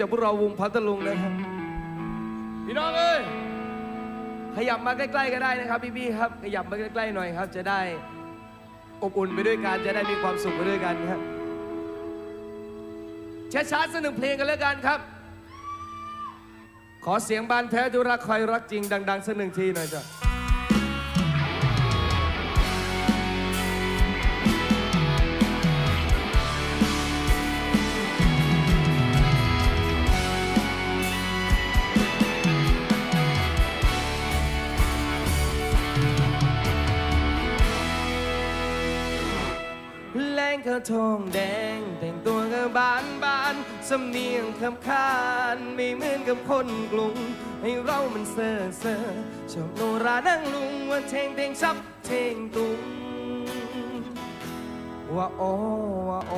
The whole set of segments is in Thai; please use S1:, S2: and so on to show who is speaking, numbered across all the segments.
S1: จากพวกเราวงพัทลุงนะครับ พี่น้องเอ้ยขยับมาใกล้ๆก็ได้นะครับ พี่ๆครับ ขยับมาใกล้ๆหน่อยครับ จะได้อบอุ่นไปด้วยกันจะได้มีความสุขไปด้วยกันครับช้าๆสักหนึ่งเพลงกันแล้วกันครับ ขอเสียงบานแท้ทุรักใครรักจริงดัง ๆสักหนึ่งทีหน่อยจ้ะ แรงกระทองแดง แต่งตัวกับบานบานสำเนียงคำคานไม่เหมือนกับคนกรุงให้เรามันเซ่อเซ่อชอบโนรานั่งลุงว่าเทงเทงซับเทงตุงว่าโอว่าโอ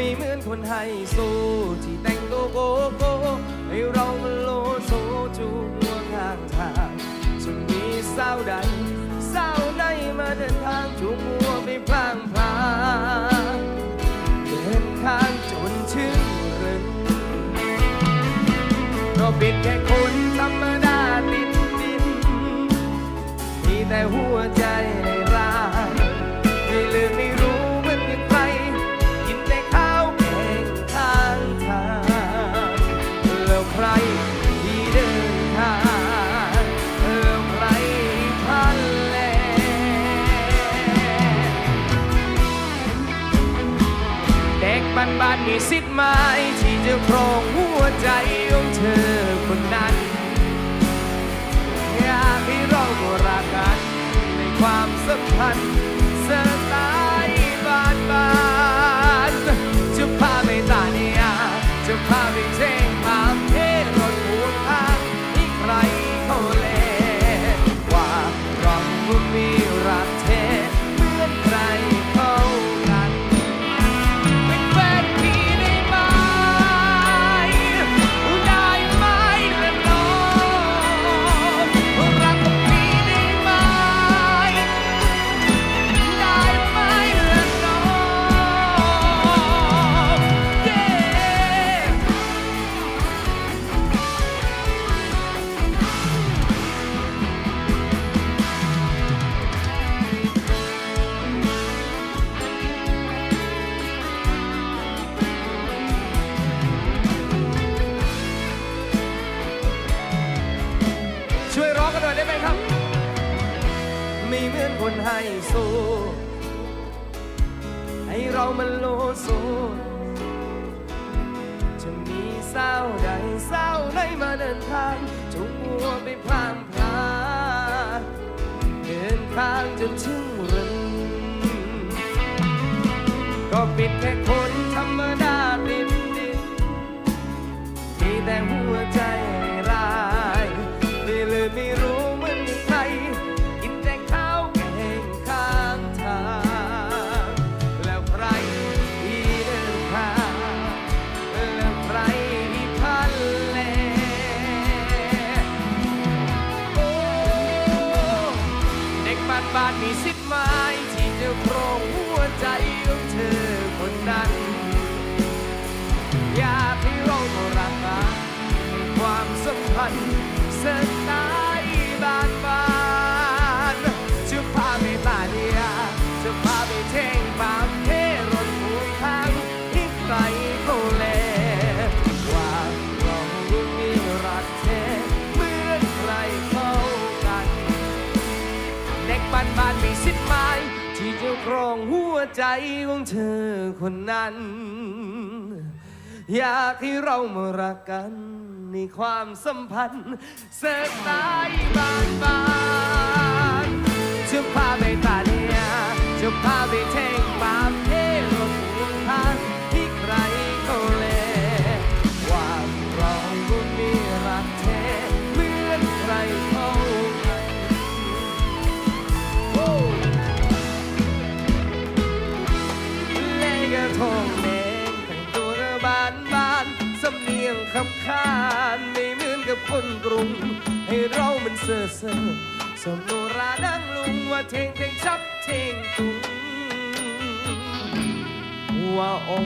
S1: ไม่เหมือนคนไฮโซที่แต่งตัวโกโก้ให้เรามันโลโซจูหัวข้างทางจะมีสาวใดสาวไหนมาเดินทางจูงหัวไปพลางพลางเดินทางจนถึงเรือนก็ป็นแค่คนธรรมดาติดดินมีแต่หัวใจ มีสิทธิ์ไหมที่จะครองหัวใจของเธอคนนั้น อยากให้เรารักกันในความสัมพันธ์สไคนให้สู้ให้เรามันโลโซจะมีเศร้าใดสาวไหนมาเดินทางจุงหัวไปพลางพลาเดินทางจนถึงเรือนก็ปิดแค่คน บาทมีสิทธิ์ไหมที่จะครองหัวใจของเธอคนนั้น อยากให้เรารักกันในความสัมพันธ์สไตายบานบานจะพาไปบาเดียจะพาไปเท่งบางเท ครองหัวใจของเธอคนนั้น อยากให้เรามารักกันในความสัมพันธ์สกตายบานบานจะพาไปตาเนียจะพาไปเท่ง นียงคำคานไม่เหมือนกับคนกรุง ให้เรามันเซ่อเซ่อสมโนราดังลุงว่าเทงเทงชับเทงตุงว่าโอ้